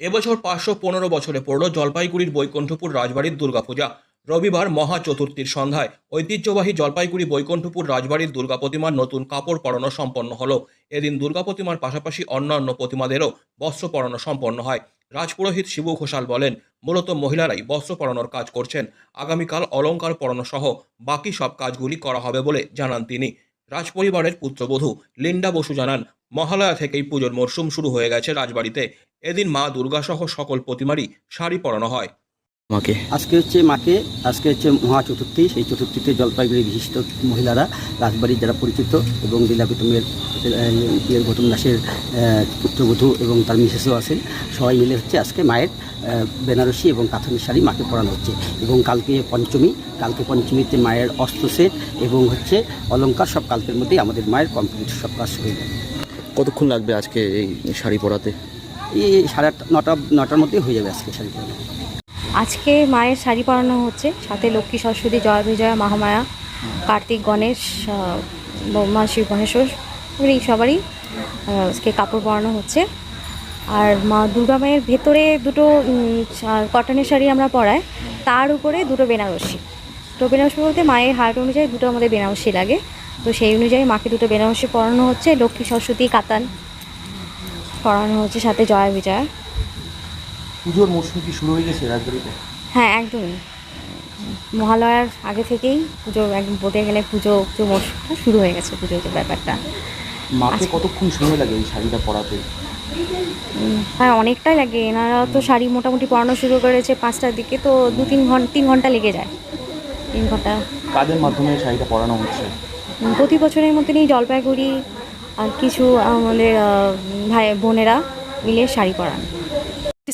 এবছর পাঁচশো পনেরো বছরে পড়ল জলপাইগুড়ির বৈকুণ্ঠপুর রাজবাড়ির দুর্গাপূজা। রবিবার মহা চতুর্থীর সন্ধ্যায় ঐতিহ্যবাহী জলপাইগুড়ি বৈকুণ্ঠপুর রাজবাড়ির দুর্গা প্রতিমার নতুন কাপড় পরানো সম্পন্ন হলো। এদিন দুর্গা প্রতিমার পাশাপাশি অন্যান্য প্রতিমাদেরও বস্ত্র পরানো সম্পন্ন হয়। রাজপুরোহিত শিবু ঘোষাল বলেন, মূলত মহিলারাই বস্ত্র পরানোর কাজ করছেন। আগামীকাল অলংকার পরানো সহ বাকি সব কাজগুলি করা হবে বলে জানান তিনি। রাজপরিবারের পুত্রবধূ লিন্ডা বসু জানান, মহালয়া থেকেই পুজোর মরশুম শুরু হয়ে গেছে রাজবাড়িতে। এদিন মা দুর্গাসহ সকল প্রতিমারই শাড়ি পরানো হয়। আমাকে আজকে হচ্ছে মাকে আজকে হচ্ছে মহা চতুর্থী সেই চতুর্থীতে জলপাইগুড়ি বিশিষ্ট মহিলারা রাজবাড়ির যারা পরিচিত এবং লীলা কুতুমের বিয়ের গৌতম দাসের পুত্রবধূ এবং তার মিসেসও আছেন সবাই মিলে হচ্ছে আজকে মায়ের বেনারসি এবং কাঁথানি শাড়ি মাকে পরানো হচ্ছে। এবং কালকে পঞ্চমী কালকে পঞ্চমীতে মায়ের অস্ত্র সেট এবং হচ্ছে অলঙ্কার সব কালকের মধ্যেই আমাদের মায়ের কমপ্লিট সব কাজ হয়ে যাবে কতক্ষণ লাগবে আজকে এই শাড়ি পরাতে? এই সাড়ে নটা নটার মধ্যেই হয়ে যাবে আজকে শাড়ি পরানো আজকে মায়ের শাড়ি পরানো হচ্ছে, সাথে লক্ষ্মী সরস্বতী, জয় বিজয়া, মহামায়া, কার্তিক, গণেশ ব্রহ্মা শিব মহেশ্বর এই সবারই আজকে কাপড় পরানো হচ্ছে। আর মা দুর্গা মায়ের ভেতরে দুটো কটনের শাড়ি আমরা পরাই, তার উপরে দুটো বেনারসি। দুটো বেনারসি বলতে মায়ের হার্ট অনুযায়ী দুটো আমাদের বেনারসি লাগে, তো সেই অনুযায়ী মাকে দুটো বেনারসি পরানো হচ্ছে, লক্ষ্মী সরস্বতী, কাতান পরানো হচ্ছে, সাথে জয়া বিজয়া। পুজোর মরশুম কি শুরু হয়ে গেছে রাজবাড়িতে? হ্যাঁ একদমই। মহালয়ার আগে থেকেই পুজো একদম বলতে গেলে পুজো পুজো মরশুমটা শুরু হয়ে গেছে পুজোর যে ব্যাপারটা। মাকে। কতক্ষণ সময় লাগে এই শাড়িটা পরাতে? হ্যাঁ অনেকটাই লাগে। এনারা তো শাড়ি মোটামুটি পরানো শুরু করেছে পাঁচটার দিকে তো দু তিন ঘণ্টা তিন ঘণ্টা লেগে যায়। তিন ঘণ্টা। কাদের মাধ্যমে শাড়িটা পরানো হচ্ছে? প্রতি বছরের মতনই জলপাইগুড়ি আর কিছু আমাদের ভাই বোনেরা মিলে শাড়ি পরান।